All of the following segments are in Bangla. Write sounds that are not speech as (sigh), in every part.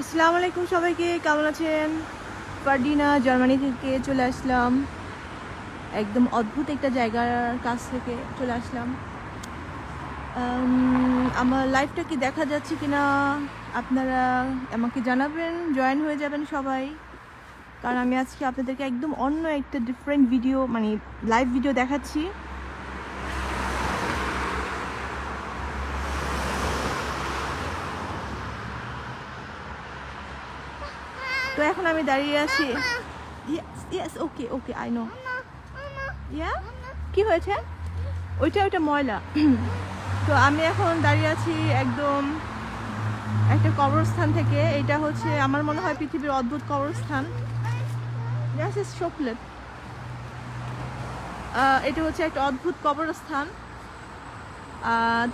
আসসালামু আলাইকুম সবাইকে, কেমন আছেন? ফার্ডিনা জার্মানি থেকে চলে আসলাম। একদম অদ্ভুত একটা জায়গার কাছ থেকে চলে আসলাম। আমার লাইফটা কি দেখা যাচ্ছে কিনা আপনারা আমাকে জানাবেন জয়েন হয়ে যাবেন সবাই। কারণ আমি আজকে আপনাদেরকে একদম অন্য একটা ডিফারেন্ট ভিডিও মানে লাইভ ভিডিও দেখাচ্ছি। এখন আমি দাঁড়িয়ে আছি। Yes okay okay I know yeah কি হয়েছে? ওইটা ওইটা ময়লা। তো আমি এখন দাঁড়িয়ে আছি একদম একটা কবরস্থান থেকে। এটা হচ্ছে, আমার মনে হয় পৃথিবীর অদ্ভুত কবরস্থান। ইয়াস ইস চকলেট এটা হচ্ছে একটা অদ্ভুত কবরস্থান।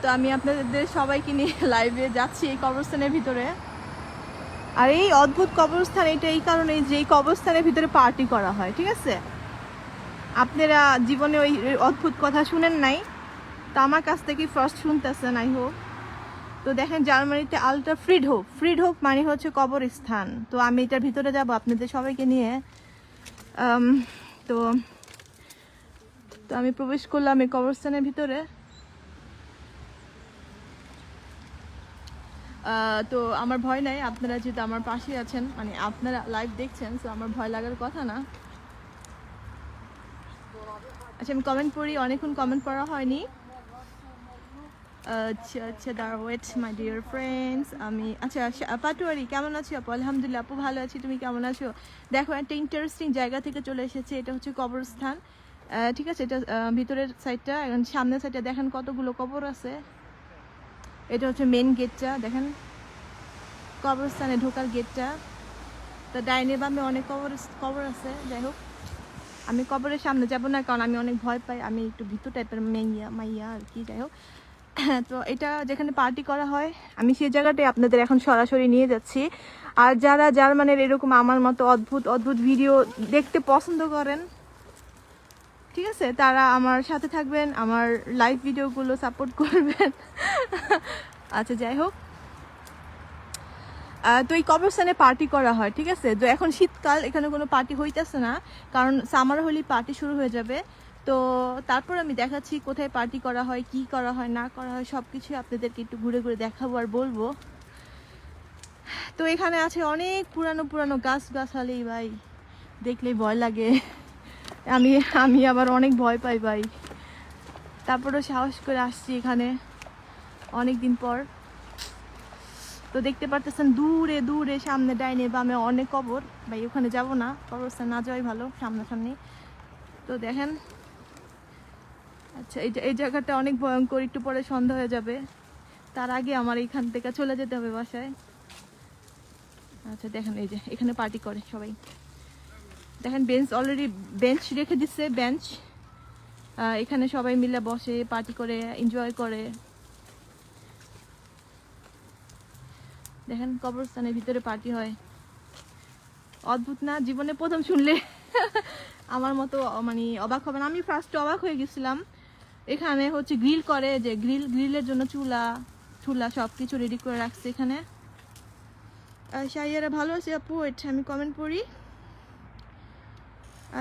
তো আমি আপনাদের সবাইকে নিয়ে (laughs) লাইভে যাচ্ছি এই কবরস্থানের ভিতরে। আর এই অদ্ভুত কবরস্থান, এটা এই কারণে যে এই কবরস্থানের ভিতরে পার্টি করা হয়, ঠিক আছে? আপনারা জীবনে ওই অদ্ভুত কথা শুনেন নাই? তো আমার কাছ থেকে ফার্স্ট শুনতেছেন আই হোক তো দেখেন, জার্মানিতে আলট্রা ফ্রিড হোক ফ্রিড হোক মানে হচ্ছে কবরস্থান। তো আমি এটার ভিতরে যাব, আপনাদের সবাইকে নিয়ে। তো তো আমি প্রবেশ করলাম এই কবরস্থানের ভিতরে। তো আমার ভয় নাই। আপনারা যেহেতু আমার পাশে আছেন মানে আপনারা লাইভ দেখছেন তো আমার ভয় লাগার কথা না। আচ্ছা আমি কমেন্ট পড়ি, অনেকক্ষণ কমেন্ট পড়া হয়নি। আচ্ছা আচ্ছা দাঁড়া ওয়েট মাই ডিয়ার ফ্রেন্ডস আমি আচ্ছা আচ্ছা পাটুয়ারি, কেমন আছো আপু? আলহামদুলিল্লাহ, আপু ভালো আছি, তুমি কেমন আছো? দেখো, একটা ইন্টারেস্টিং জায়গা থেকে চলে এসেছে, এটা হচ্ছে কবরস্থান। ঠিক আছে, এটা ভিতরের সাইডটা সামনের সাইডটা দেখেন কতগুলো কবর আছে। এটা হচ্ছে মেন গেটটা দেখেন। কবরস্থানে ঢোকার গেটটা। তো ডাইনে বামে অনেক কবর কবর আছে, যাই হোক। আমি কবরের সামনে যাব না, কারণ আমি অনেক ভয় পাই। আমি একটু ভীতু টাইপের মেইয়া, মাইয়া আর কি, যাই হোক। (clears throat) তো এটা যেখানে পার্টি করা হয়, আমি সেই জায়গাটাই আপনাদের এখন সরাসরি নিয়ে যাচ্ছি। আর যারা জার্মানের এরকম আমার মতো অদ্ভুত অদ্ভুত ভিডিও দেখতে পছন্দ করেন, ঠিক আছে? তারা আমার সাথে থাকবেন, আমার লাইভ ভিডিওগুলো সাপোর্ট করবেন। (laughs) আচ্ছা যাই হোক। তো এই কবরস্থানে পার্টি করা হয়, ঠিক আছে? তো এখন শীতকাল, এখানে কোনো পার্টি হইতেছে না, কারণ সামার হলেই পার্টি শুরু হয়ে যাবে। তো তারপর আমি দেখাচ্ছি কোথায় পার্টি করা হয়, কি করা হয়, না করা হয় সব কিছুই আপনাদেরকে একটু ঘুরে ঘুরে দেখাবো আর বলব। তো এখানে আছে অনেক পুরানো পুরানো গাছ গাছালি ভাই। দেখলেই ভয় লাগে। আমি আমি আবার অনেক ভয় পাই, ভাই। তারপরেও সাহস করে আসছি এখানে অনেক দিন পর। তো দেখতে পারতেছেন দূরে দূরে সামনে ডাইনে বামে অনেক কবর। ভাই, ওখানে যাব না, কবরস্থান না যাওয়াই ভালো, সামনাসামনি। তো দেখেন আচ্ছা এই এই জায়গাটা অনেক ভয়ঙ্কর, একটু পরে সন্ধ্যা হয়ে যাবে। তার আগে আমার এইখান থেকে চলে যেতে হবে বাসায়। আচ্ছা দেখেন এই যে, এখানে পার্টি করে সবাই। দেখেন, বেঞ্চ অলরেডি, বেঞ্চ রেখে দিচ্ছে বেঞ্চ। এখানে সবাই মিলে বসে, পার্টি করে, এনজয় করে। দেখেন কবরস্থানের ভিতরে পার্টি হয়। অদ্ভুত না? জীবনে প্রথম শুনলে। (laughs) আমার মতো মানে অবাক হবে না আমি ফার্স্ট অবাক হয়ে গেছিলাম। এখানে হচ্ছে গ্রিল করে যে গ্রিল গ্রিলের জন্য চুলা চুলা সব কিছু রেডি করে রাখছে এখানে। আর শাইয়ারা ভালো আছে আপু? এটা আমি কমেন্ট পড়ি।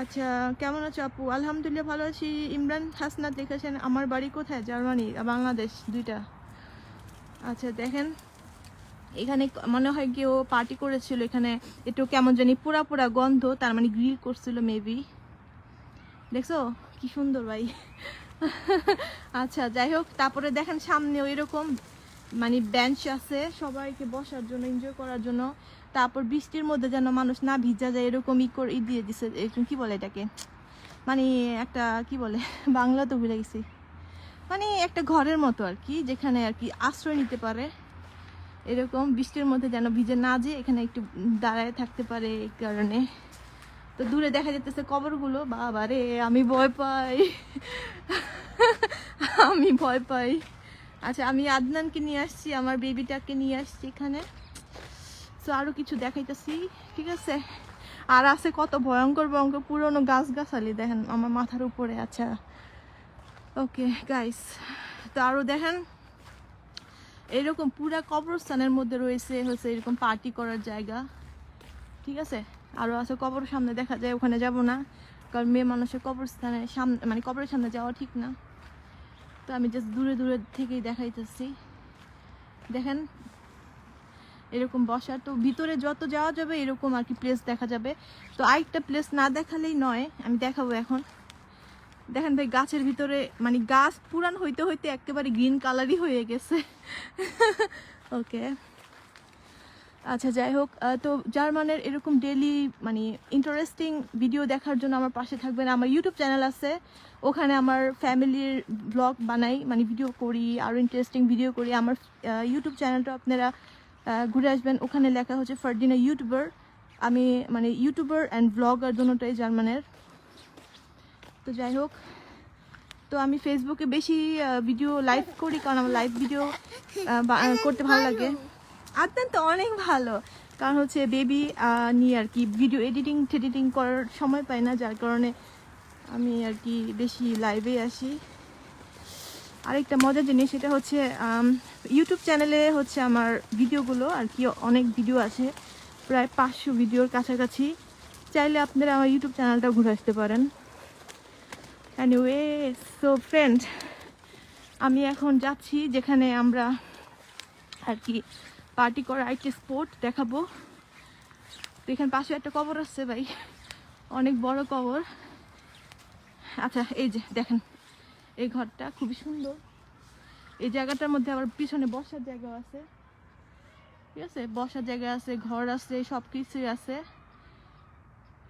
আচ্ছা কেমন আছো আপু? আলহামদুলিল্লাহ ভালো আছি। ইমরান হাসনাত লিখেছেন, আমার বাড়ি কোথায়? জার্মানি, বাংলাদেশ, দুইটা। আচ্ছা দেখেন। এখানে মনে হয় কেউ পার্টি করেছিল, এখানে একটু কেমন জানি পুরা পুরা গন্ধ, তার মানে গ্রিল করছিল মেবি দেখছ? কি সুন্দর ভাই। আচ্ছা যাই হোক, তারপরে দেখেন সামনে ওই রকম মানে বেঞ্চ আছে, সবাইকে বসার জন্য এনজয় করার জন্য। তারপর বৃষ্টির মধ্যে যেন মানুষ না ভিজা যায়, এরকম ই করে দিয়ে দিছে এরকম কি বলে এটাকে? মানে একটা, কি বলে? (laughs) বাংলা তো ভুলে গেছি। মানে একটা ঘরের মতো আর কি, যেখানে আর কি আশ্রয় নিতে পারে। এরকম বৃষ্টির মধ্যে যেন ভিজে না যে এখানে একটু দাঁড়ায় থাকতে পারে এই কারণে। তো দূরে দেখা যেতেছে কবরগুলো। বাবা রে, আমি ভয় পাই। আমি ভয় পাই। আচ্ছা আমি আদনানকে নিয়ে আসছি, আমার বেবিটাকে নিয়ে আসছি এখানে। তো আরও কিছু দেখাইতেছি, ঠিক আছে? আর আছে কত ভয়ঙ্কর ভয়ঙ্কর পুরনো গাছ গাছালি দেখেন, আমার মাথার উপরে আচ্ছা। ওকে গাইস তো আরও দেখেন। এরকম পুরা কবরস্থানের মধ্যে রয়েছে, হচ্ছে এরকম পার্টি করার জায়গা। ঠিক আছে? আরও আছে কবর সামনে দেখা যায়, ওখানে যাব না। কারণ মেয়ে মানুষের কবরস্থানের সামনে মানে কবরের সামনে যাওয়া ঠিক না। তো আমি জাস্ট দূরে দূরে থেকেই দেখাইতেছি। দেখেন, এরকম বসার, তো ভিতরে যত যাওয়া যাবে এরকম আর কি প্লেস দেখা যাবে। তো আরেকটা প্লেস না দেখালেই নয়, আমি দেখাবো এখন। দেখেন ভাই, গাছের ভিতরে মানে গাছ পুরান হইতে হইতে একেবারে গ্রিন কালারই হয়ে গেছে। ওকে আচ্ছা যাই হোক তো জার্মানের এরকম ডেলি মানে ইন্টারেস্টিং ভিডিও দেখার জন্য আমার পাশে থাকবেন। আমার ইউটিউব চ্যানেল আছে। ওখানে আমার ফ্যামিলির ব্লগ বানাই মানে ভিডিও করি আরও ইন্টারেস্টিং ভিডিও করি। আমার ইউটিউব চ্যানেলটা আপনারা ঘুরে আসবেন। ওখানে লেখা হচ্ছে ফার্দিনা ইউটিউবার। আমি মানে ইউটিউবার অ্যান্ড ব্লগার দুটোটাই জার্মানের। তো যাই হোক, তো আমি ফেসবুকে বেশি ভিডিও লাইভ করি, কারণ আমার লাইভ ভিডিও করতে ভালো লাগে। অত্যন্ত অনেক ভালো। কারণ হচ্ছে বেবি নিয়ে আর কি ভিডিও এডিটিং টেডিটিং করার সময় পাই না, যার কারণে আমি আর কি বেশি লাইভে আসি। আরেকটা মজার জিনিস সেটা হচ্ছে ইউটিউব চ্যানেলে হচ্ছে আমার ভিডিওগুলো আর কি অনেক ভিডিও আছে প্রায় পাঁচশো ভিডিওর কাছাকাছি। চাইলে আপনারা আমার ইউটিউব চ্যানেলটা ঘুরে আসতে পারেন। এনিওয়ে সো ফ্রেন্ড আমি এখন যাচ্ছি যেখানে আমরা আর কি পার্টি করার একটা স্পোর্ট দেখাবো। তো এখানে পাশে একটা কবর আসছে ভাই, অনেক বড় কবর। আচ্ছা এই যে দেখেন, এই ঘরটা খুবই সুন্দর। এই জায়গাটার মধ্যে আবার পিছনে বসার জায়গা আছে। ঠিক আছে? বসার জায়গা আছে, ঘর আছে সব কিছুই আছে।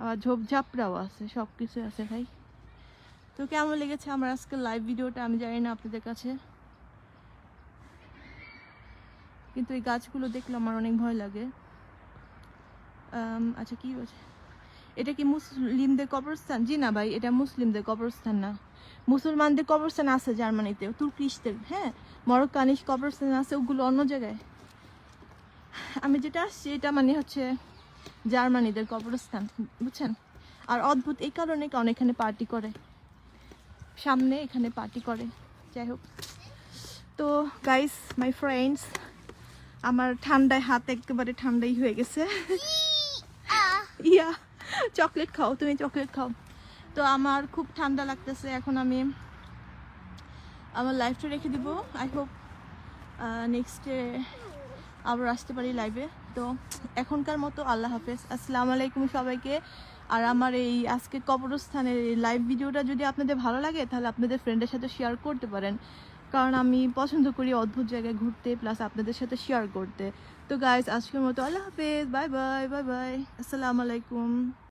আবার ঝোপঝাপড়াও আছে সব কিছুই আছে ভাই। তো কেমন লেগেছে আমার আজকে লাইভ ভিডিওটা আমি জানি না আপনাদের কাছে। কিন্তু এই গাছগুলো দেখলে আমার অনেক ভয় লাগে। আচ্ছা কি বলছে? এটা কি মুসলিমদের কবরস্থান? জি না ভাই, এটা মুসলিমদের কবরস্থান না। মুসলমানদের কবরস্থান আছে জার্মানিতে, তুর্কিশদের হ্যাঁ? মরক্কানিশ কবরস্থান আছে ওগুলো অন্য জায়গায়। আমি যেটা আসছি, এটা মানে হচ্ছে জার্মানিদের কবরস্থান, বুঝছেন? আর অদ্ভুত, এই কারণে কারণ এখানে পার্টি করে। সামনে এখানে পার্টি করে। যাই হোক। তো গাইস মাই ফ্রেন্ডস আমার ঠান্ডায় হাত একেবারে ঠান্ডাই হয়ে গেছে। (laughs) ইয়া চকলেট খাও তুমি চকলেট খাও। তো আমার খুব ঠান্ডা লাগতেছে এখন আমি আমার লাইফটা রেখে দিব। আই হোপ নেক্সটে আবার আসতে পারি লাইভে তো এখনকার মতো আল্লাহ হাফেজ। আসসালামু আলাইকুম সবাইকে। আর আমার এই আজকে কবরস্থানের এই লাইভ ভিডিওটা যদি আপনাদের ভালো লাগে, তাহলে আপনাদের ফ্রেন্ডের সাথে শেয়ার করতে পারেন। কারণ আমি পছন্দ করি অদ্ভুত জায়গায় ঘুরতে প্লাস আপনাদের সাথে শেয়ার করতে। তো গাইজ আজকের মতো আল্লাহ হাফেজ। বাই বাই বাই বাই আসসালামু আলাইকুম।